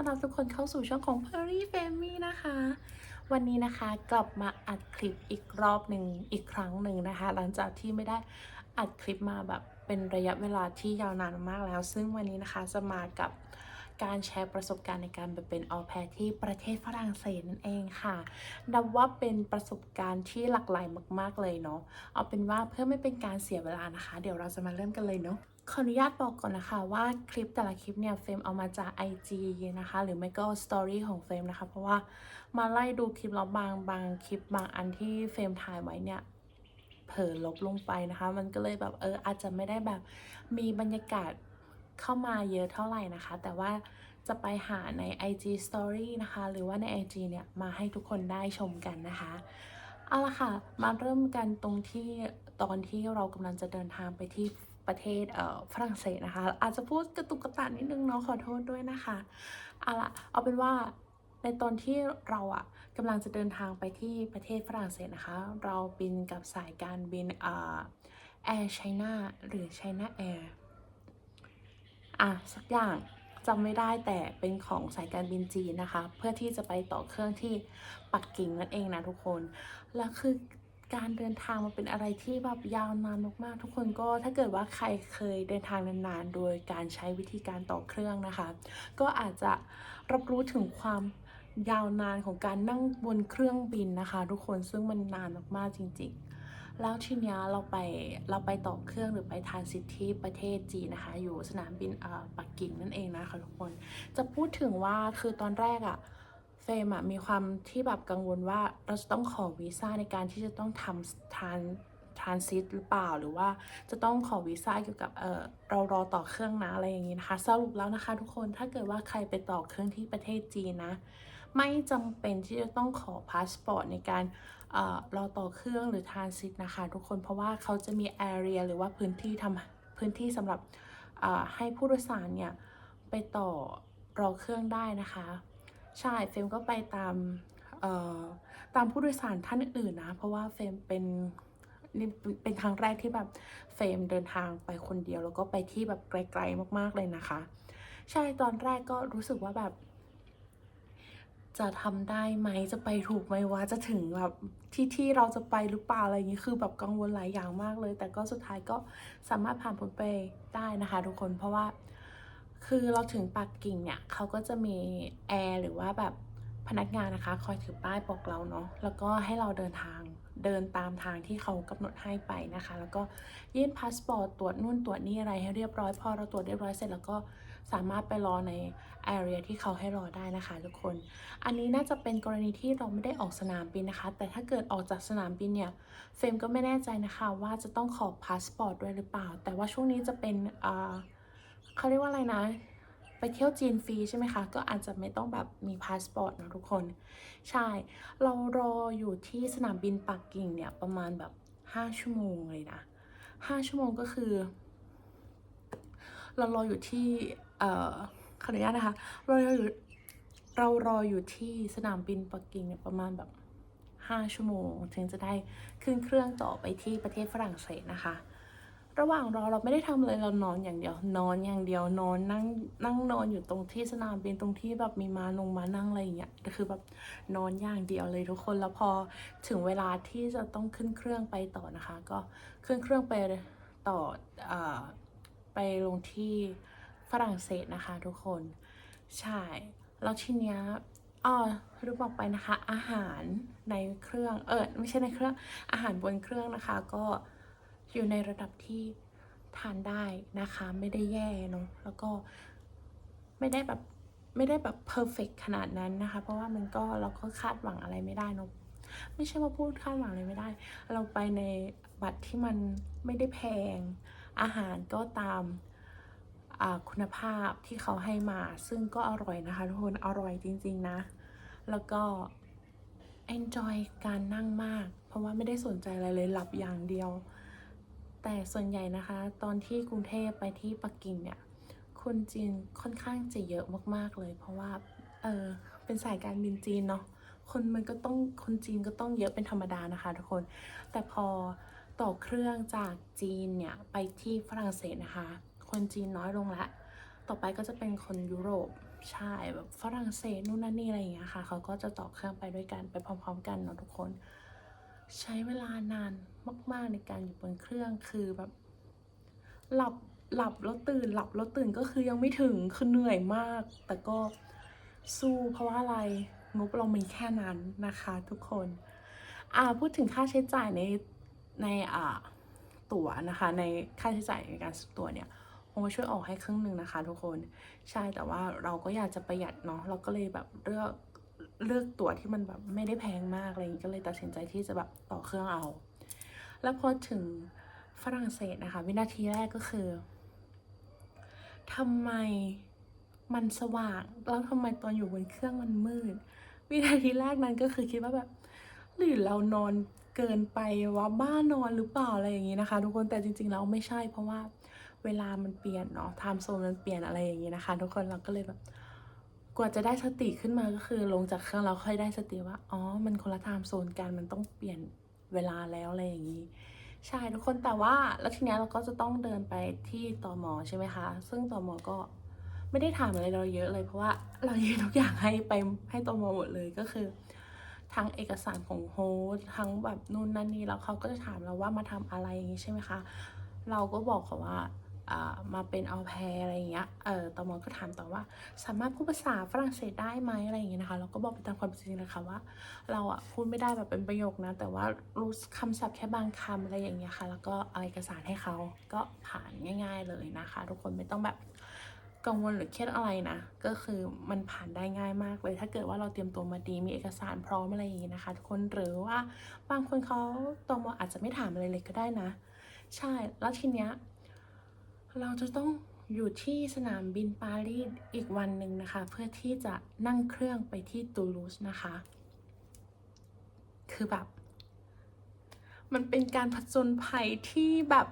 ้อนรับทุกคนเข้าสู่ช่องของ p e r r y f a m y นะคะ วันนี้นะคะกลับมาอัดคลิปอีกรอบหนึ่งอีกครั้งหนึ่งนะคะ หลังจากที่ไม่ได้อัดคลิปมาแบบเป็นระยะเวลาที่ยาวนานมากแล้ว ซึ่งวันนี้นะคะจะมากับการแชร์ประสบการณ์ในการไปเป็นออแพรที่ประเทศฝรั่งเศสนั่นเองค่ะนับว่าเป็นประสบการณ์ที่หลากหลายมาก ๆเลยเนาะเอาเป็นว่าเพื่อไม่เป็นการเสียเวลานะคะ เดี๋ยวเราจะมาเริ่มกันเลยเนาะ ขออนุญาตบอกก่อนนะคะว่าคลิปแต่ละคลิปเนี่ยเฟรมเอามาจาก IG นะคะ หรือไม่ก็สตอรี่ของเฟรมนะคะ เพราะว่ามาไล่ดูคลิปแล้วบางบางคลิปบางอันที่เฟรมถ่ายไว้เนี่ยเผลอลบลงไปนะคะ มันก็เลยแบบเอออาจจะไม่ได้แบบมีบรรยากาศเข้ามาเยอะเท่าไหร่นะคะ แต่ว่าจะไปหาใน IG Story นะคะ หรือว่าใน IG เนี่ยมาให้ทุกคนได้ชมกันนะคะเอาละค่ะ มาเริ่มกันตรงที่ตอนที่เรากำลังจะเดินทางไปที่ ประเทศเฝรั่งเศสนะคะ อาจจะพูดกระตุกกระตากนิดนึงเนาะขอโทษด้วยนะคะเอาละเอาเป็นว่าในตอนที่เราอะกำลังจะเดินทางไปที่ประเทศฝรั่งเศสนะคะ เราบินกับสายการบินอแอร์ไชน่าหรือไชน่าแอร์อะสักอย่างจำไม่ได้แต่เป็นของสายการบินจีนนะคะ เพื่อที่จะไปต่อเครื่องที่ปักกิ่งนั่นเองนะทุกคน แล้วคือ การเดินทางมันเป็นอะไรที่แบบยาวนานมากๆ ทุกคนก็ถ้าเกิดว่าใครเคยเดินทางนานๆ โดยการใช้วิธีการต่อเครื่องนะคะ ก็อาจจะรับรู้ถึงความยาวนานของการนั่งบนเครื่องบินนะคะ ทุกคนซึ่งมันนานมากๆจริง ๆ แล้วทีเนี้ยเราไปเราไปต่อเครื่องหรือไปทานสิทธิประเทศจีนนะคะ อยู่สนามบินอ่าปักกิ่งนั่นเองนะคะทุกคนจะพูดถึงว่าคือตอนแรกอะ เฟรมอะมีความที่แบบกังวลว่าเราจะต้องขอวีซ่าในการที่จะต้องทำทานทรานซิตหรือเปล่าหรือว่าจะต้องขอวีซ่าเกี่ยวกับเออเรารอต่อเครื่องนะอะไรอย่างนี้นะคะ สรุปแล้วนะคะทุกคนถ้าเกิดว่าใครไปต่อเครื่องที่ประเทศจีนนะ ไม่จำเป็นที่จะต้องขอพาสปอร์ตในการเออรอต่อเครื่องหรือทรานซิตนะคะทุกคนเพราะว่าเขาจะมี area หรือว่าพื้นที่ทำพื้นที่สำหรับเออให้ผู้โดยสารเนี่ยไปต่อรอเครื่องได้นะคะ ใช่เฟรมก็ไปตามตามผู้โดยสารท่านอื่นนะ เพราะว่าเฟรมเป็นนี่เป็นครั้งแรกที่แบบเฟรมเดินทางไปคนเดียวแล้วก็ไปที่แบบไกลๆมากๆเลยนะคะ ใช่ตอนแรกก็รู้สึกว่าแบบ จะทำได้ไหมจะไปถูกไหมว่าจะถึงแบบที่ที่เราจะไปหรือเปล่าอะไรอย่างนี้คือแบบกังวลหลายอย่างมากเลย แต่ก็สุดท้ายก็สามารถผ่านพ้นไปได้นะคะ ทุกคนเพราะว่า คือเราถึงปักกิ่งเนี่ยเขาก็จะมีแอร์หรือว่าแบบพนักงานนะคะ คอยถือป้ายบอกเราเนาะแล้วก็ให้เราเดินทางเดินตามทางที่เขากำหนดให้ไปนะคะ แล้วก็ยื่นพาสปอร์ตตรวจนู่นตรวจนี่อะไรให้เรียบร้อยพอเราตรวจเรียบร้อยเสร็จแล้วก็สามารถไปรอใน area ที่เขาให้รอได้นะคะทุกคน อันนี้น่าจะเป็นกรณีที่เราไม่ได้ออกสนามบินนะคะ แต่ถ้าเกิดออกจากสนามบินเนี่ยเฟรมก็ไม่แน่ใจนะคะว่าจะต้องขอพาสปอร์ตด้วยหรือเปล่า แต่ว่าช่วงนี้จะเป็นอ่า เขาเรียกว่าอะไรนะ ไปเที่ยวจีนฟรีใช่ไหมคะ ก็อาจจะไม่ต้องแบบมีพาสปอร์ตนะทุกคน ใช่ เรารออยู่ที่สนามบินปักกิ่งเนี่ยประมาณแบบ 5 ชั่วโมงเลยนะ 5 ชั่วโมงก็คือ เรารออยู่ที่ เอ่อขออนุญาตนะคะเรารออยู่เรารออยู่ที่สนามบินปักกิ่งเนี่ยประมาณแบบ 5 ชั่วโมง ถึงจะได้ขึ้นเครื่องต่อไปที่ประเทศฝรั่งเศสนะคะ ระหว่างรอเราไม่ได้ทำเลยเรานอนอย่างเดียว นอนอย่างเดียวนอนนั่งนั่งนอนอยู่ตรงที่สนามบินตรงที่แบบมีมาลงมานั่งอะไรอย่างเงี้ยก็คือแบบนอนอย่างเดียวเลยทุกคนแล้วพอถึงเวลาที่จะต้องขึ้นเครื่องไปต่อนะคะ ก็ขึ้นเครื่องไปต่ออไปลงที่ฝรั่งเศสนะคะ ทุกคนใช่แล้วทีเนี้ยอ๋อลืมบอกไปนะคะ อาหารในเครื่องเออไม่ใช่ในเครื่องอาหารบนเครื่องนะคะก็ อยู่ในระดับที่ทานได้นะคะ ไม่ได้แย่เนาะแล้วก็ไม่ได้แบบไม่ได้แบบเพอร์เฟกขนาดนั้นนะคะ เพราะว่ามันก็เราก็คาดหวังอะไรไม่ได้เนาะไม่ใช่ว่าพูดคาดหวังอะไรไม่ได้ เราไปในบัตรที่มันไม่ได้แพง อาหารก็ตามคุณภาพที่เขาให้มา ซึ่งก็อร่อยนะคะทุกคนอร่อยจริง ๆนะ แล้วก็ enjoy การนั่งมาก เพราะว่าไม่ได้สนใจอะไรเลยหลับอย่างเดียว แต่ส่วนใหญ่นะคะ ตอนที่กรุงเทพไปที่ปักกิ่งเนี่ย คนจีนค่อนข้างจะเยอะมาก ๆ เลย เพราะว่า เออเป็นสายการบินจีนเนาะ คนมันก็ต้อง คนจีนก็ต้องเยอะเป็นธรรมดานะคะทุกคน แต่พอต่อเครื่องจากจีนเนี่ย ไปที่ฝรั่งเศสนะคะ คนจีนน้อยลงละ ต่อไปก็จะเป็นคนยุโรป ใช่แบบฝรั่งเศสนู่นนั่นนี่อะไรอย่างเงี้ยค่ะ เขาก็จะต่อเครื่องไปด้วยกันไปพร้อม ๆ กันเนาะทุกคน ใช้เวลานาน มาก ๆ ในการอยู่บนเครื่องคือแบบหลับหลับแล้วตื่นหลับแล้วตื่นก็คือยังไม่ถึงคือเหนื่อยมาก แต่ก็สู้เพราะว่าอะไรงบเรามีแค่นั้นนะคะทุกคนอ่าพูดถึงค่าใช้จ่ายในในอ่าตั๋วนะคะ ในค่าใช้จ่ายในการซื้อตั๋วเนี่ยผมมาช่วยออกให้ครึ่งหนึ่งนะคะ ทุกคนใช่แต่ว่าเราก็อยากจะประหยัดเนาะเราก็เลยแบบเลือกเลือกตั๋วที่มันแบบไม่ได้แพงมากอะไรอย่างนี้ก็เลยตัดสินใจที่จะแบบต่อเครื่องเอา แล้วพอถึงฝรั่งเศสนะคะ วินาทีแรกก็คือทำไมมันสว่าง แล้วทำไมตอนอยู่บนเครื่องมันมืด วินาทีแรกนั้นก็คือคิดว่าแบบหรือเรานอนเกินไปว่าบ้านนอนหรือเปล่าอะไรอย่างนี้นะคะ ทุกคนแต่จริงๆแล้วไม่ใช่เพราะว่าเวลามันเปลี่ยนเนาะไทม์โซนมันเปลี่ยนอะไรอย่างนี้นะคะ ทุกคนเราก็เลยแบบกว่าจะได้สติขึ้นมาก็คือลงจากเครื่องเราค่อยได้สติว่าอ๋อมันคนละไทม์โซนกันมันต้องเปลี่ยน เวลาแล้วอะไรอย่างนี้ ใช่ทุกคนแต่ว่าแล้วทีเนี้ยเราก็จะต้องเดินไปที่ตอมอใช่ไหมคะ ซึ่งตอมอก็ไม่ได้ถามอะไรเราเยอะเลยเพราะว่าเรายื่นทุกอย่างให้ไปให้ตอมอหมดเลยก็คือทั้งเอกสารของโฮสทั้งแบบนู่นนั่นนี่แล้วเขาก็จะถามเราว่ามาทำอะไรอย่างนี้ใช่ไหมคะ เราก็บอกเขาว่า มาเป็นเอาแพรอะไรอย่างเงี้ย เออตอมอก็ถามต่อว่า สามารถพูดภาษาฝรั่งเศสได้ไหมอะไรอย่างเงี้ยนะคะ เราก็บอกไปตามความเป็นจริงนะคะว่า เราอะพูดไม่ได้แบบเป็นประโยคนะ แต่ว่ารู้คำศัพท์แค่บางคำอะไรอย่างเงี้ยค่ะ แล้วก็เอาเอกสารให้เขาก็ผ่านง่าย ๆเลยนะคะ ทุกคนไม่ต้องแบบกังวลหรือเครียดอะไรนะ ก็คือมันผ่านได้ง่ายมากเลย ถ้าเกิดว่าเราเตรียมตัวมาดี มีเอกสารพร้อมอะไรอย่างงี้นะคะทุกคน หรือว่าบางคนเขาตมอาจจะไม่ถามอะไรเลยก็ได้นะ ใช่ แล้วทีเนี้ย เราจะต้องอยู่ที่สนามบินปารีสอีกวันหนึ่งนะคะ เพื่อที่จะนั่งเครื่องไปที่ตูลูสนะคะ คือแบบ มันเป็นการผจญภัยที่แบบ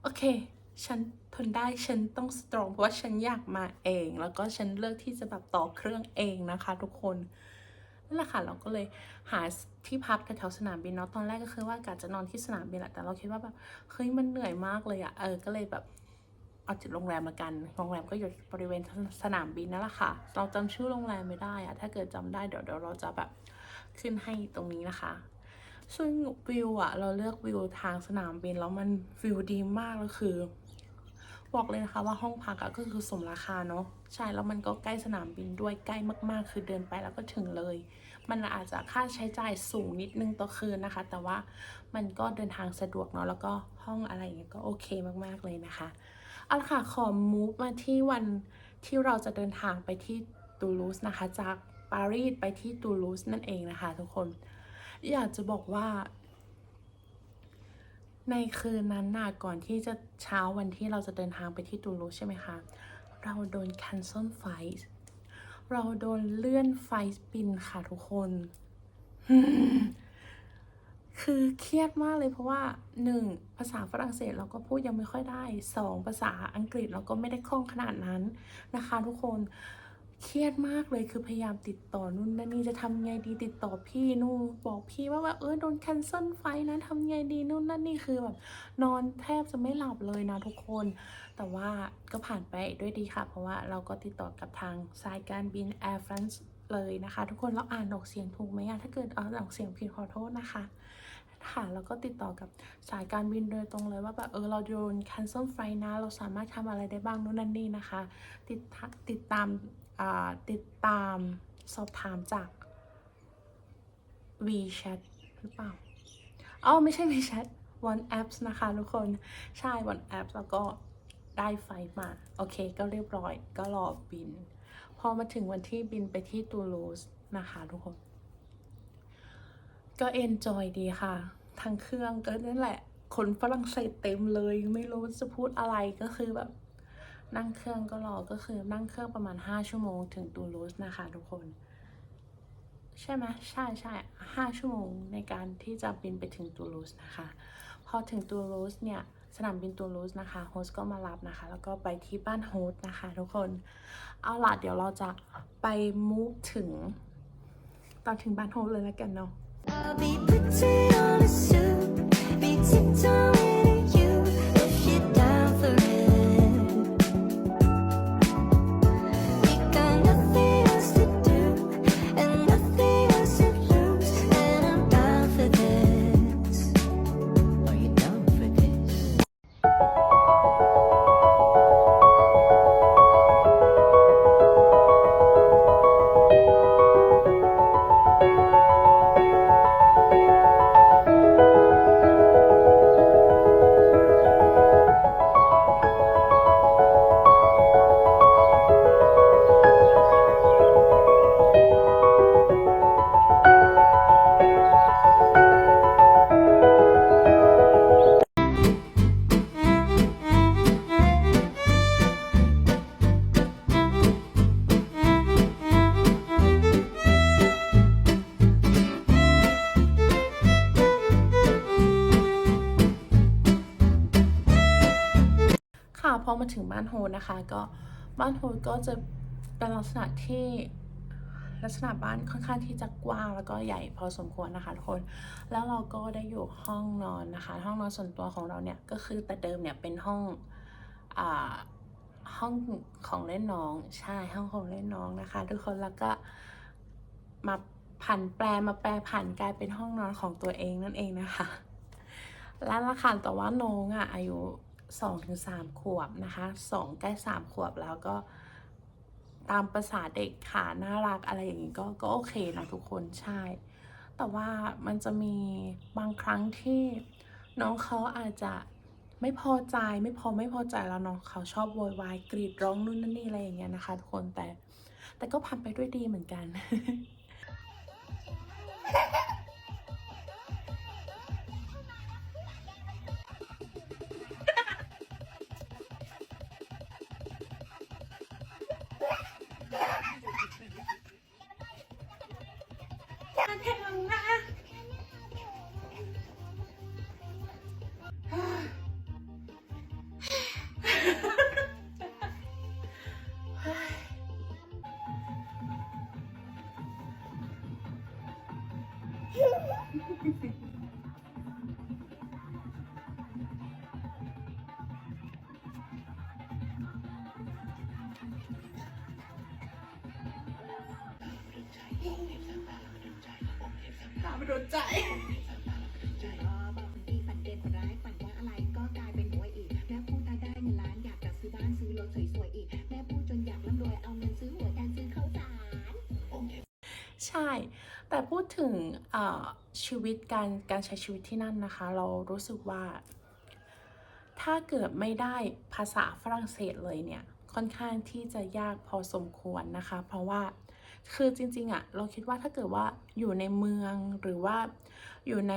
โอเค ฉันทนได้ฉันต้องสตรองเพราะว่าฉันอยากมาเอง แล้วก็ฉันเลือกที่จะแบบต่อเครื่องเองนะคะทุกคน นั่นแหละค่ะเราก็เลยหาที่พักแถวสนามบินเนาะตอนแรกก็คือว่ากะจะนอนที่สนามบินแหละแต่เราคิดว่าแบบเฮ้ยมันเหนื่อยมากเลยอะเออก็เลยแบบเอาจุดโรงแรมละกัน โรงแรมก็อยู่บริเวณสนามบินนั่นแหละค่ะ เราจำชื่อโรงแรมไม่ได้อะถ้าเกิดจำได้เดี๋ยวเดี๋ยวเราจะแบบขึ้นให้ตรงนี้นะคะ ซึ่งวิวอะเราเลือกวิวทางสนามบินแล้วมันวิวดีมากแล้วคือ บอกเลยนะคะว่าห้องพักอะก็คือสมราคาเนาะใช่แล้วมันก็ใกล้สนามบินด้วยใกล้มากๆ คือเดินไปแล้วก็ถึงเลย มันอาจจะค่าใช้จ่ายสูงนิดนึงต่อคืนนะคะ แต่ว่ามันก็เดินทางสะดวกเนาะแล้วก็ห้องอะไรอย่างเงี้ยก็โอเคมากๆเลยนะคะเอาละค่ะขอมูฟมาที่วันที่เราจะเดินทางไปที่ตูลูสนะคะ จากปารีสไปที่ตูลูสนั่นเองนะคะ ทุกคน อยากจะบอกว่า ในคืนนั้นน่ะก่อนที่จะเช้าวันที่เราจะเดินทางไปที่ตูลูใช่ไหมคะ เราโดน cancel flight เราโดนเลื่อนไฟบินค่ะทุกคน คือเครียดมากเลยเพราะว่าหนึ่งภาษาฝรั่งเศสเราก็พูดยังไม่ค่อยได้สองภาษาอังกฤษเราก็ไม่ได้คล่องขนาดนั้นนะคะทุกคน เครียดมากเลยคือพยายามติดต่อนู่นนั่นนี่จะทำไงดีติดต่อพี่นู่นบอกพี่ว่าแบบเออโดน cancel ไฟล์นะทำไงดีนู่นนั่นนี่คือแบบนอนแทบจะไม่หลับเลยนะทุกคน แต่ว่าก็ผ่านไปด้วยดีค่ะ เพราะว่าเราก็ติดต่อกับทางสายการบิน Air France เลยนะคะ ทุกคนเราอ่านออกเสียงถูกไหมอะถ้าเกิดอ่านออกเสียงผิดขอโทษนะคะค่ะแล้วก็ติดต่อกับสายการบินโดยตรงเลยว่าแบบเออเราโดน cancel flight นะ เราสามารถทำอะไรได้บ้างนู่นนั่นนี่นะคะ ติดตาติดตาม ติดตามสอบถามจาก WeChat หรือเปล่าอ๋อไม่ใช่ WeChat One Apps นะคะทุกคน ใช่ One Apps แล้วก็ได้ไฟมา โอเค ก็เรียบร้อย ก็รอบิน พอมาถึงวันที่บินไปที่ตูลูสนะคะทุกคน ก็เอนจอยดีค่ะ ทางเครื่องก็นั่นแหละ คนฝรั่งเศสเต็มเลย ไม่รู้จะพูดอะไรก็คือแบบ นั่งเครื่องก็รอก็คือนั่งเครื่องประมาณ 5 ชั่วโมงถึงตูลูสนะคะทุกคน ใช่ไหมใช่ใช่ห้าชั่วโมงในการที่จะบินไปถึงตูลูสนะคะ พอถึงตูลูสเนี่ยสนามบินตูลูสนะคะโฮสก็มารับนะคะ แล้วก็ไปที่บ้านโฮสนะคะทุกคนเอาล่ะเดี๋ยวเราจะไปมูฟถึง ตอนถึงบ้านโฮสเลยแล้วกันเนาะ โฮนะคะ ก็บ้านโฮสก็จะเป็นลักษณะที่ลักษณะบ้านค่อนข้างที่จะกว้างแล้วก็ใหญ่พอสมควรนะคะทุกคน แล้วเราก็ได้อยู่ห้องนอนนะคะ ห้องนอนส่วนตัวของเราเนี่ยก็คือแต่เดิมเนี่ยเป็นห้องอ่าห้องของเล่นน้องใช่ห้องของเล่นน้องนะคะ ทุกคนแล้วก็มาผันแปลมาแปลผันกลายเป็นห้องนอนของตัวเองนั่นเองนะคะ และละค่ะแต่ว่าน้องอะอายุ สองถึงสามขวบนะคะสองใกล้สามขวบแล้วก็ตามประษาเด็กค่ะน่ารักอะไรอย่างนี้ก็ก็โอเคนะทุกคนใช่ แต่ว่ามันจะมีบางครั้งที่น้องเขาอาจจะไม่พอใจไม่พอไม่พอใจแล้วน้องเขาชอบโวยวายกรีดร้องนู่นนั่นนี่อะไรอย่างเงี้ยนะคะทุกคนแต่แต่ก็ผ่านไปด้วยดีเหมือนกัน บางทีฝันเด่นฝันร้ายฝันว่าอะไรก็กลายเป็นหวยอีก แม่พูดถ้าได้เงินล้านอยากจะซื้อบ้านซื้อรถสวยๆอีก แม่พูดจนอยากร่ำรวยเอาเงินซื้อหวยแทนซื้อข้าวสาร ใช่ แต่พูดถึงเอ่อชีวิตการการใช้ชีวิตที่นั่นนะคะ เรารู้สึกว่า ถ้าเกิดไม่ได้ภาษาฝรั่งเศสเลยเนี่ย ค่อนข้างที่จะยากพอสมควรนะคะ เพราะว่า คือจริงๆอะเราคิดว่าถ้าเกิดว่าอยู่ในเมืองหรือว่าอยู่ใน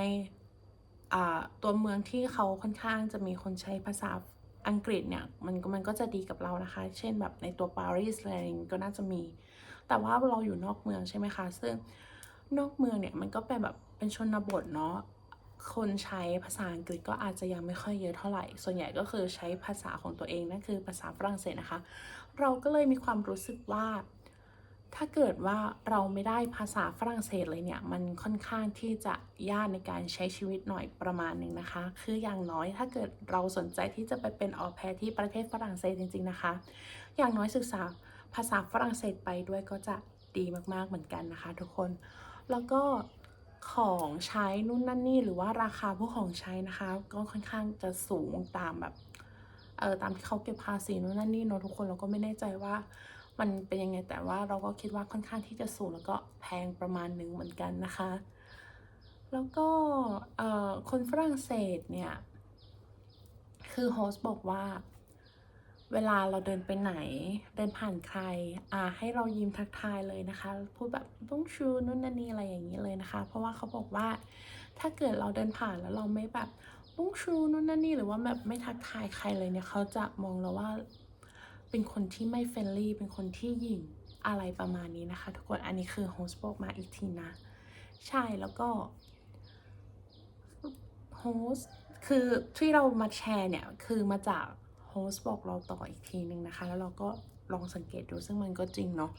ตัวเมืองที่เขาค่อนข้างจะมีคนใช้ภาษาอังกฤษเนี่ยมันก็มันก็จะดีกับเรานะคะ เช่นแบบในตัวปารีสอะไรนี้ก็น่าจะมี แต่ว่าเราอยู่นอกเมืองใช่ไหมคะ ซึ่งนอกเมืองเนี่ยมันก็เป็นแบบเป็นชนบทเนาะ คนใช้ภาษาอังกฤษก็อาจจะยังไม่ค่อยเยอะเท่าไหร่ ส่วนใหญ่ก็คือใช้ภาษาของตัวเองนั่นคือภาษาฝรั่งเศสนะคะ เราก็เลยมีความรู้สึกว่า ถ้าเกิดว่าเราไม่ได้ภาษาฝรั่งเศสเลยเนี่ย มันค่อนข้างที่จะยากในการใช้ชีวิตหน่อยประมาณหนึ่งนะคะ คืออย่างน้อยถ้าเกิดเราสนใจที่จะไปเป็นออแพรที่ประเทศฝรั่งเศสจริง ๆนะคะ อย่างน้อยศึกษาภาษาฝรั่งเศสไปด้วยก็จะดีมากๆเหมือนกันนะคะ ทุกคน แล้วก็ของใช้นู่นนั่นนี่หรือว่าราคาพวกของใช้นะคะ ก็ค่อนข้างจะสูงตามแบบเออตามที่เขาเก็บภาษีนู่นนั่นนี่เนอะทุกคนเราก็ไม่แน่ใจว่า มันเป็นยังไงแต่ว่าเราก็คิดว่าค่อนข้างที่จะสูงแล้วก็แพงประมาณหนึ่งเหมือนกันนะคะ แล้วก็คนฝรั่งเศสเนี่ย คือโฮสต์บอกว่า เวลาเราเดินไปไหน เดินผ่านใครอ่าให้เรายิ้มทักทายเลยนะคะ พูดแบบต้องชูนู่นนั่นนี่อะไรอย่างนี้เลยนะคะ เพราะว่าเขาบอกว่าถ้าเกิดเราเดินผ่านแล้วเราไม่แบบบุ้งชูนู่นนั่นนี่หรือว่าแบบไม่ทักทายใครเลยเนี่ยเขาจะมองเราว่า เป็นคนที่ไม่เฟรนลี่ เป็นคนที่หยิ่งอะไรประมาณนี้นะคะ ทุกคน อันนี้คือโฮสต์บอกมาอีกทีนะ ใช่ แล้วก็โฮสต์คือที่เรามาแชร์เนี่ย คือมาจากโฮสต์บอกเราต่ออีกทีหนึ่งนะคะ แล้วเราก็ลองสังเกตดูซึ่งมันก็จริงเนาะ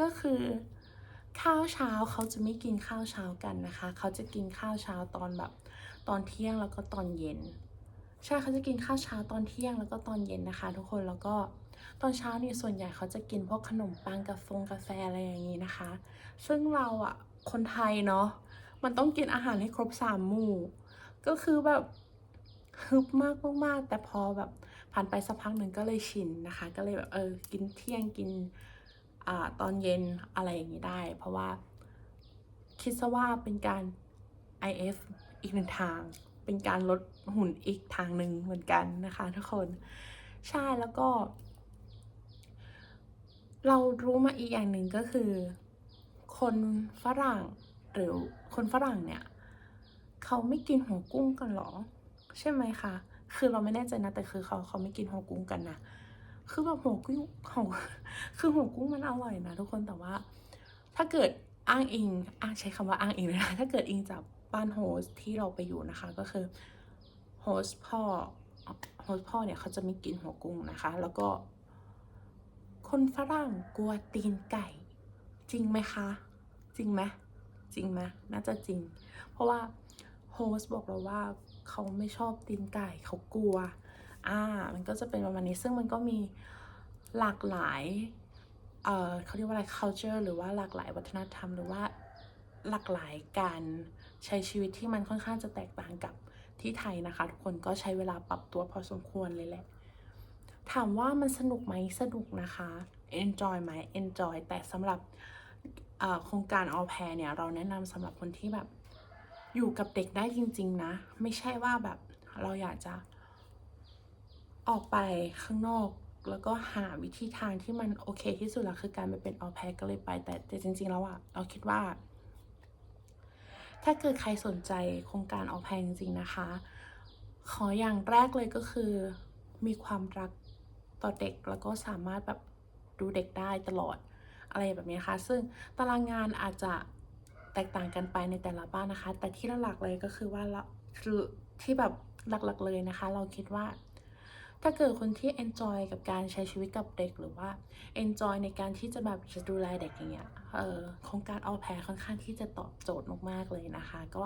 ก็คือข้าวเช้าเขาจะไม่กินข้าวเช้ากันนะคะ เขาจะกินข้าวเช้าตอนแบบตอนเที่ยงแล้วก็ตอนเย็น ใช่เขาจะกินข้าวเช้าตอนเที่ยงแล้วก็ตอนเย็นนะคะ ทุกคนแล้วก็ ตอนเช้านี่ส่วนใหญ่เขาจะกินพวกขนมปังกาแฟงกาแฟอะไรอย่างนี้นะคะ ซึ่งเราอะคนไทยเนาะมันต้องกินอาหารให้ครบสามหมู่ ก็คือแบบฮึบมากมากแต่พอแบบผ่านไปสักพักหนึ่งก็เลยชินนะคะ ก็เลยแบบเออกินเที่ยงกินอ่าตอนเย็นอะไรอย่างนี้ได้ เพราะว่าคิดซะว่าเป็นการ IF อีกหนึ่งทาง เป็นการลดหุ่นอีกทางหนึ่งเหมือนกันนะคะทุกคน ใช่แล้วก็ เรารู้มาอีกอย่างหนึ่งก็คือ คนฝรั่งหรือคนฝรั่งเนี่ย เขาไม่กินหัวกุ้งกันหรอ ใช่ไหมคะ คือเราไม่แน่ใจนะแต่คือเขาเขาไม่กินหัวกุ้งกันนะคือแบบหัวกุ้งของคือหัวกุ้งมันอร่อยนะทุกคนแต่ว่า ถ้าเกิดอ้างอิงอ้างใช้คำว่าอ้างอิงเลยนะถ้าเกิดอิงจากบ้านโฮสที่เราไปอยู่นะคะก็คือโฮสพ่อโฮสพ่อเนี่ยเขาจะไม่กินหัวกุ้งนะคะ แล้วก็ คนฝรั่งกลัวตีนไก่ จริงไหมคะ จริงไหมจริงไหมน่าจะจริง เพราะว่าโฮสบอกเราว่าเขาไม่ชอบตีนไก่เขากลัว อ่า มันก็จะเป็นประมาณนี้ ซึ่งมันก็มีหลากหลาย เอ่อเขาเรียกว่าอะไร culture หรือว่าหลากหลายวัฒนธรรม หรือว่าหลากหลายการใช้ชีวิตที่มันค่อนข้างจะแตกต่างกับที่ไทยนะคะ ทุกคนก็ใช้เวลาปรับตัวพอสมควรเลยแหละ ถามว่ามันสนุกไหมสนุกนะคะ enjoy ไหม enjoy แต่สำหรับโครงการ all pair เนี่ย เราแนะนำสำหรับคนที่แบบ อยู่กับเด็กได้จริง ๆ นะ ไม่ใช่ว่าแบบเราอยากจะออกไปข้างนอก แล้วก็หาวิธีทางที่มันโอเคที่สุดละคือการไปเป็นออแพก็เลยไป แต่แต่จริง ๆ แล้วอะเราคิดว่า ถ้าเกิดใครสนใจโครงการออแพจริง ๆ นะคะ ขออย่างแรกเลยก็คือมีความรัก ต่อเด็กแล้วก็สามารถแบบดูเด็กได้ตลอดอะไรแบบนี้ค่ะซึ่งตารางงานอาจจะแตกต่างกันไปในแต่ละบ้านนะคะ แต่ที่หลักๆเลยก็คือว่าคือที่แบบหลักๆเลยนะคะ เราคิดว่า ถ้าเกิดคนที่ enjoy กับการใช้ชีวิตกับเด็กหรือว่า enjoy ในการที่จะแบบจะดูแลเด็กอย่างเงี้ยเออโครงการเอาแพรค่อนข้างที่จะตอบโจทย์มากๆเลยนะคะ ก็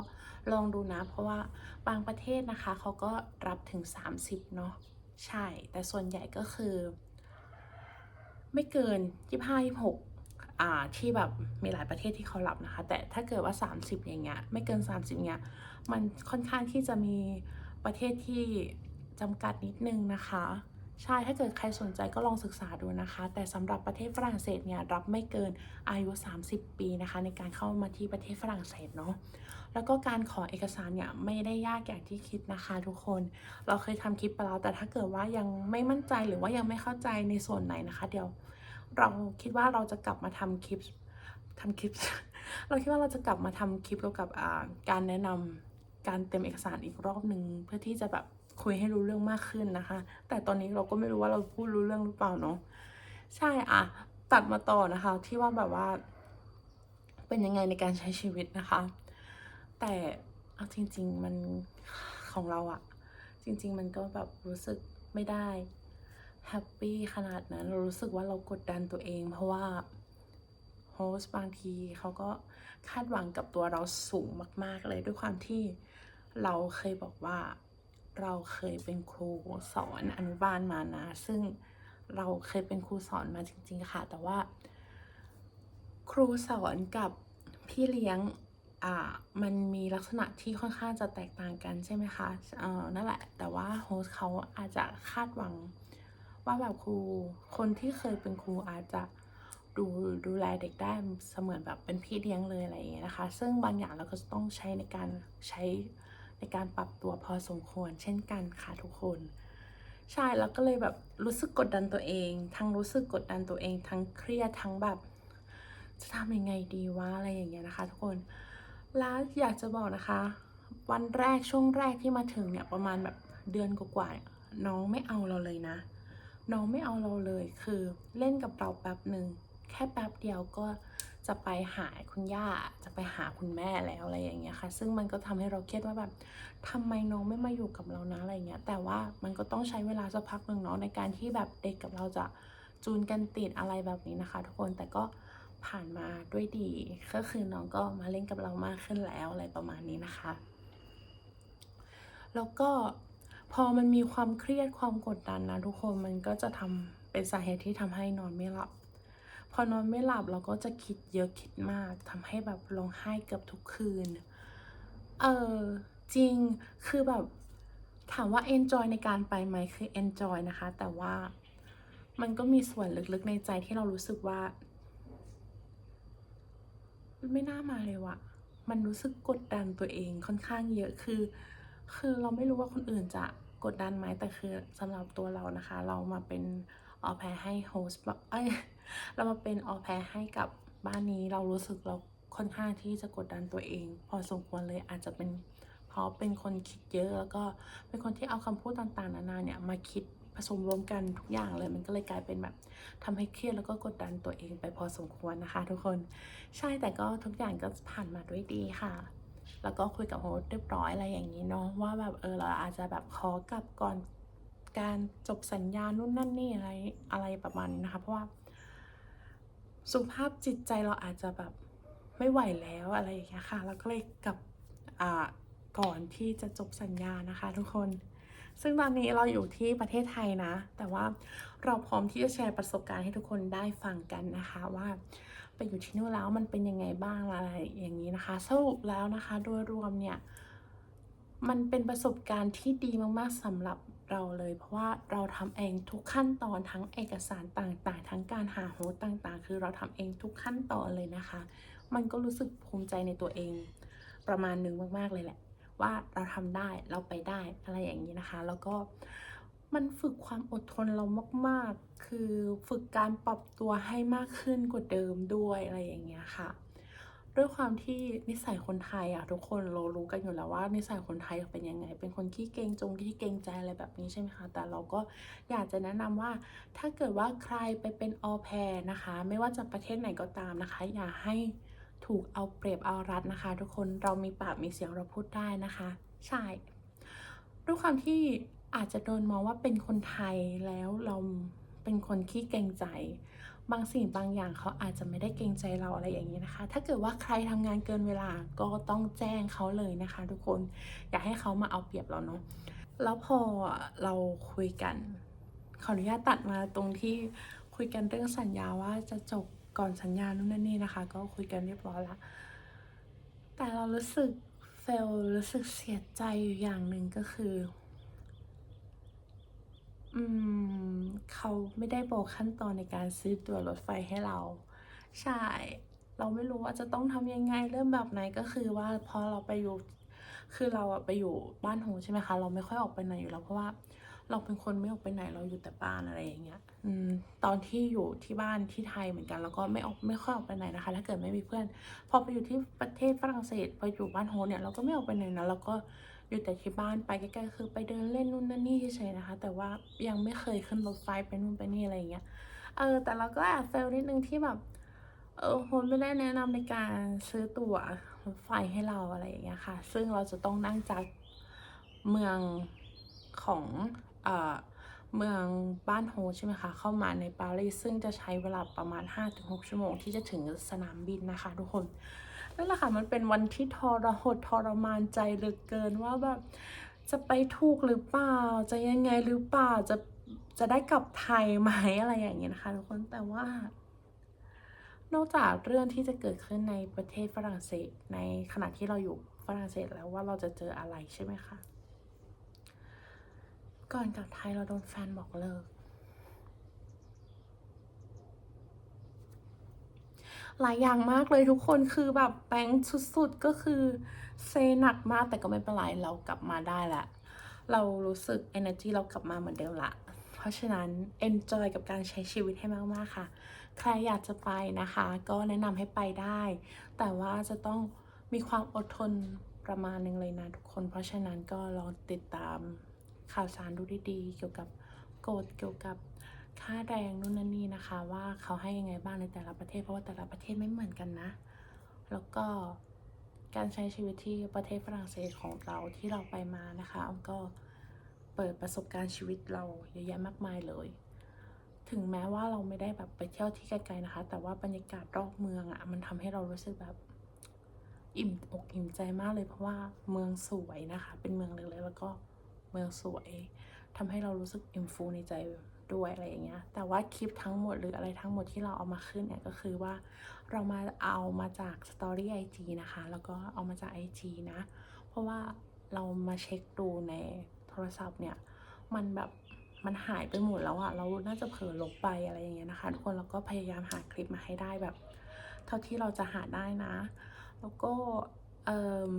ลองดูนะเพราะว่าบางประเทศนะคะเขาก็รับถึง 30 เนาะ ใช่ แต่ส่วนใหญ่ก็คือ ไม่เกิน25 26อ่าที่แบบมีหลายประเทศที่เขารับนะคะ แต่ถ้าเกิดว่า 30 อย่างเงี้ยไม่เกิน 30เงี้ยมันค่อนข้างที่จะมีประเทศที่จำกัดนิดนึงนะคะ ใช่ถ้าเกิดใครสนใจก็ลองศึกษาดูนะคะ แต่สำหรับประเทศฝรั่งเศสเนี่ยรับไม่เกินอายุ 30 ปีนะคะ ในการเข้ามาที่ประเทศฝรั่งเศสเนาะ แล้วก็การขอเอกสารเนี่ยไม่ได้ยากอย่างที่คิดนะคะทุกคน เราเคยทำคลิปไปแล้วแต่ถ้าเกิดว่ายังไม่มั่นใจหรือว่ายังไม่เข้าใจในส่วนไหนนะคะ เดี๋ยวเราคิดว่าเราจะกลับมาทำคลิปทำคลิป เราคิดว่าเราจะกลับมาทำคลิปเกี่ยวกับการแนะนำการเต็มเอกสารอีกรอบหนึ่งเพื่อที่จะแบบคุยให้รู้เรื่องมากขึ้นนะคะ แต่ตอนนี้เราก็ไม่รู้ว่าเราพูดรู้เรื่องหรือเปล่าเนาะใช่อะตัดมาต่อนะคะ ที่ว่าแบบว่า เป็นยังไงในการใช้ชีวิตนะคะ แต่เอาจริง ๆ มันของเราอะจริง ๆ มันก็แบบรู้สึกไม่ได้แฮปปี้ขนาดนั้นเรารู้สึกว่าเรากดดันตัวเอง เพราะว่าโฮสบางทีเขาก็คาดหวังกับตัวเราสูงมาก ๆ เลยด้วยความที่เราเคยบอกว่าเราเคยเป็นครูสอนอนุบาลมานะ ซึ่งเราเคยเป็นครูสอนมาจริง ๆ ค่ะ แต่ว่า ครูสอนกับพี่เลี้ยง มันมีลักษณะที่ค่อนข้างจะแตกต่างกันใช่ไหมคะนั่นแหละ แต่ว่าโฮสเขาอาจจะคาดหวังว่าแบบครูคนที่เคยเป็นครูอาจจะดูดูแลเด็กได้เสมือนแบบเป็นพี่เลี้ยงเลยอะไรอย่างเงี้ยนะคะ ซึ่งบางอย่างเราก็จะต้องใช้ในการใช้ในการปรับตัวพอสมควร เช่นกันค่ะทุกคน ใช่แล้วก็เลยแบบรู้สึกกดดันตัวเอง ทั้งรู้สึกกดดันตัวเอง ทั้งเครียดทั้งแบบจะทำยังไงดีวะอะไรอย่างเงี้ยนะคะ ทุกคน แล้วอยากจะบอกนะคะ วันแรกช่วงแรกที่มาถึงเนี่ยประมาณแบบเดือนกว่าๆน้องไม่เอาเราเลยนะ น้องไม่เอาเราเลยคือเล่นกับเราแป๊บหนึ่งแค่แป๊บเดียวก็จะไปหาคุณย่าจะไปหาคุณแม่แล้วอะไรอย่างเงี้ยค่ะ ซึ่งมันก็ทำให้เราเครียดว่าแบบทำไมน้องไม่มาอยู่กับเรานะอะไรเงี้ย แต่ว่ามันก็ต้องใช้เวลาสักพักหนึ่งเนาะในการที่แบบเด็กกับเราจะจูนกันติดอะไรแบบนี้นะคะ ทุกคนแต่ก็ ผ่านมาด้วยดี ก็คือน้องก็มาเล่นกับเรามากขึ้นแล้วอะไรประมาณนี้นะคะ แล้วก็พอมันมีความเครียดความกดดันนะทุกคนมันก็จะทำเป็นสาเหตุที่ทำให้นอนไม่หลับ พอนอนไม่หลับเราก็จะคิดเยอะคิดมากทำให้แบบร้องไห้เกือบทุกคืน เออจริงคือแบบถามว่า enjoy ในการไปไหมคือ enjoy นะคะ แต่ว่ามันก็มีส่วนลึกๆในใจที่เรารู้สึกว่า ไม่น่ามาเลยวะมันรู้สึกกดดันตัวเองค่อนข้างเยอะคือ คือเราไม่รู้ว่าคนอื่นจะกดดันไหมแต่คือสำหรับตัวเรานะคะ เรามาเป็นออแพรให้โฮสต์เอ้ยเรามาเป็นออแพรให้กับบ้านนี้เรารู้สึกเราค่อนข้างที่จะกดดันตัวเอง พอสมควรเลยอาจจะเป็นเพราะเป็นคนคิดเยอะแล้วก็เป็นคนที่เอาคำพูดต่างๆนานาเนี่ยมาคิด ผสมรวมกันทุกอย่างเลย มันก็เลยกลายเป็นแบบทำให้เครียดแล้วก็กดดันตัวเองไปพอสมควรนะคะ ทุกคนใช่แต่ก็ทุกอย่างก็ผ่านมาด้วยดีค่ะ แล้วก็คุยกับโฮสต์เรียบร้อยอะไรอย่างนี้เนาะว่าแบบเออเราอาจจะแบบขอกลับก่อนการจบสัญญานู่นนั่นนี่อะไรอะไรประมาณนี้นะคะเพราะว่าสุขภาพจิตใจเราอาจจะแบบไม่ไหวแล้วอะไรอย่างเงี้ยค่ะเราก็เลยกลับอ่าก่อนที่จะจบสัญญานะคะทุกคน ซึ่งตอนนี้เราอยู่ที่ประเทศไทยนะ แต่ว่าเราพร้อมที่จะแชร์ประสบการณ์ให้ทุกคนได้ฟังกันนะคะว่าไปอยู่ที่นู่นแล้วมันเป็นยังไงบ้างอะไรอย่างนี้นะคะ สรุปแล้วนะคะโดยรวมเนี่ยมันเป็นประสบการณ์ที่ดีมากๆสำหรับเราเลย เพราะว่าเราทำเองทุกขั้นตอนทั้งเอกสารต่างๆ ทั้งการหาโฮสต์ต่างๆ คือเราทำเองทุกขั้นตอนเลยนะคะ มันก็รู้สึกภูมิใจในตัวเองประมาณหนึ่งมากๆเลยแหละ ว่าเราทำได้เราไปได้อะไรอย่างนี้นะคะ แล้วก็มันฝึกความอดทนเรามาก ๆ คือฝึกการปรับตัวให้มากขึ้นกว่าเดิมด้วยอะไรอย่างเงี้ยค่ะ ด้วยความที่นิสัยคนไทยอะทุกคนเรารู้กันอยู่แล้วว่า นิสัยคนไทยเป็นยังไง เป็นคนขี้เกรงจงขี้เกรงใจอะไรแบบนี้ใช่ไหมคะ แต่เราก็อยากจะแนะนำว่าถ้าเกิดว่าใครไปเป็นออแพรนะคะ ไม่ว่าจะประเทศไหนก็ตามนะคะ อย่าให้ ถูกเอาเปรียบเอารัดนะคะ ทุกคนเรามีปากมีเสียงเราพูดได้นะคะ ใช่ด้วยความที่อาจจะโดนมองว่าเป็นคนไทยแล้วเราเป็นคนขี้เกรงใจ บางสิ่งบางอย่างเขาอาจจะไม่ได้เกรงใจเราอะไรอย่างนี้นะคะ ถ้าเกิดว่าใครทำงานเกินเวลาก็ต้องแจ้งเขาเลยนะคะ ทุกคนอย่าให้เขามาเอาเปรียบเราเนาะแล้วพอเราคุยกันขออนุญาตตัดมาตรงที่คุยกันเรื่องสัญญาว่าจะจบ ก่อนสัญญานู่นนั่นนี่นะคะ ก็คุยกันเรียบร้อยละแต่เรารู้สึกเฟลรู้สึกเสียใจอยู่อย่างหนึ่งก็คือ อืมเขาไม่ได้บอกขั้นตอนในการซื้อตั๋วรถไฟให้เรา ใช่ เราไม่รู้ว่าจะต้องทำยังไงเริ่มแบบไหนก็คือว่าพอเราไปอยู่คือเราอะไปอยู่บ้านโฮใช่ไหมคะ เราไม่ค่อยออกไปไหนอยู่แล้วเพราะว่าเราเป็นคนไม่ออกไปไหนเราอยู่แต่บ้านอะไรอย่างเงี้ย ตอนที่อยู่ที่บ้านที่ไทยเหมือนกัน แล้วก็ไม่ออกไม่ค่อยออกไปไหนนะคะ ถ้าเกิดไม่มีเพื่อน พอไปอยู่ที่ประเทศฝรั่งเศสไปอยู่บ้านโฮเนี่ยเราก็ไม่ออกไปไหนนะเราก็อยู่แต่ที่บ้านไปใกล้ๆคือไปเดินเล่นนู่นนั่นนี่เฉยๆนะคะ แต่ว่ายังไม่เคยขึ้นรถไฟไปนู่นไปนี่อะไรอย่างเงี้ยเออแต่เราก็แอบเฟลนิดนึงที่แบบเออโฮไม่ได้แนะนำในการซื้อตั๋วรถไฟให้เราอะไรอย่างเงี้ยค่ะ ซึ่งเราจะต้องนั่งจากเมืองของเอ่อ เมืองบ้านโฮใช่ไหมคะ เข้ามาในปารีสซึ่งจะใช้เวลาประมาณ 5-6 ชั่วโมงที่จะถึงสนามบินนะคะ ทุกคนนั่นแหละค่ะมันเป็นวันที่ทรหดทรมานใจเหลือเกินว่าแบบจะไปถูกหรือเปล่า จะยังไงหรือเปล่าจะจะได้กลับไทยไหมอะไรอย่างเงี้ยนะคะ ทุกคนแต่ว่า นอกจากเรื่องที่จะเกิดขึ้นในประเทศฝรั่งเศสในขณะที่เราอยู่ฝรั่งเศสแล้วว่าเราจะเจออะไรใช่ไหมคะ ก่อนกลับไทยเราโดนแฟนบอกเลิก หลายอย่างมากเลยทุกคนคือแบบแบงค์สุดๆ ก็คือเซหนักมากแต่ก็ไม่เป็นไรเรากลับมาได้ละ เรารู้สึก energy เรากลับมาเหมือนเดิมละเพราะฉะนั้น enjoy กับการใช้ชีวิตให้มาก ๆ ค่ะ ใครอยากจะไปนะคะ ก็แนะนำให้ไปได้ แต่ว่าจะต้องมีความอดทนประมาณหนึ่งเลยนะทุกคน เพราะฉะนั้นก็ลองติดตาม ข่าวสารดูดีๆเกี่ยวกับกฎเกี่ยวกับค่าแรงนู่นนั่นนี่นะคะ ว่าเขาให้ยังไงบ้างในแต่ละประเทศเพราะว่าแต่ละประเทศไม่เหมือนกันนะ แล้วก็การใช้ชีวิตที่ประเทศฝรั่งเศสของเราที่เราไปมานะคะก็เปิดประสบการณ์ชีวิตเราเยอะแยะมากมายเลย ถึงแม้ว่าเราไม่ได้แบบไปเที่ยวที่ไกลๆนะคะ แต่ว่าบรรยากาศรอบเมืองอะ่ะมันทำให้เรารู้สึกแบบอิ่มอกอิ่มใจมากเลยเพราะว่าเมืองสวยนะคะ เป็นเมืองเล็กๆแล้วก็ เมืองสวยทำให้เรารู้สึกอิ่มฟูในใจด้วยอะไรอย่างเงี้ย แต่ว่าคลิปทั้งหมดหรืออะไรทั้งหมดที่เราเอามาขึ้นเนี่ยก็คือว่าเรามาเอามาจากสตอรี่ไอจีนะคะ แล้วก็เอามาจาก IG นะ เพราะว่าเรามาเช็คดูในโทรศัพท์เนี่ย มันแบบมันหายไปหมดแล้วอะเราน่าจะเผลอลบไปอะไรอย่างเงี้ยนะคะ ทุกคนเราก็พยายามหาคลิปมาให้ได้แบบ เท่าที่เราจะหาได้นะ แล้วก็เอ่ม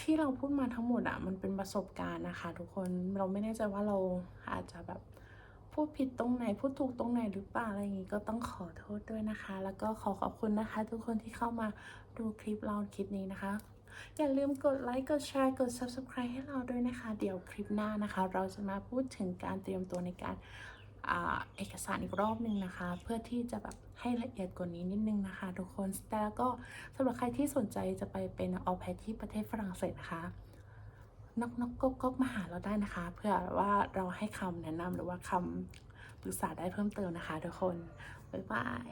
ที่เราพูดมาทั้งหมดอะมันเป็นประสบการณ์นะคะ ทุกคนเราไม่แน่ใจว่าเราอาจจะแบบพูดผิดตรงไหนพูดถูกตรงไหนหรือเปล่าอะไรอย่างงี้ก็ต้องขอโทษด้วยนะคะ แล้วก็ขอขอบคุณนะคะ ทุกคนที่เข้ามาดูคลิปเราคลิปนี้นะคะอย่าลืมกดไลค์ กดแชร์ กด subscribe ให้เราด้วยนะคะ เดี๋ยวคลิปหน้านะคะ เราจะมาพูดถึงการเตรียมตัวในการ เอกสารอีกรอบหนึ่งนะคะ เพื่อที่จะแบบให้ละเอียดกว่านี้นิดนึงนะคะ ทุกคนแต่แล้วก็สำหรับใครที่สนใจจะไปเป็นออแพทที่ประเทศฝรั่งเศสนะคะนกนกกกมาหาเราได้นะคะ เพื่อว่าเราให้คำแนะนำหรือว่าคำปรึกษาได้เพิ่มเติมนะคะ ทุกคน บ๊ายบาย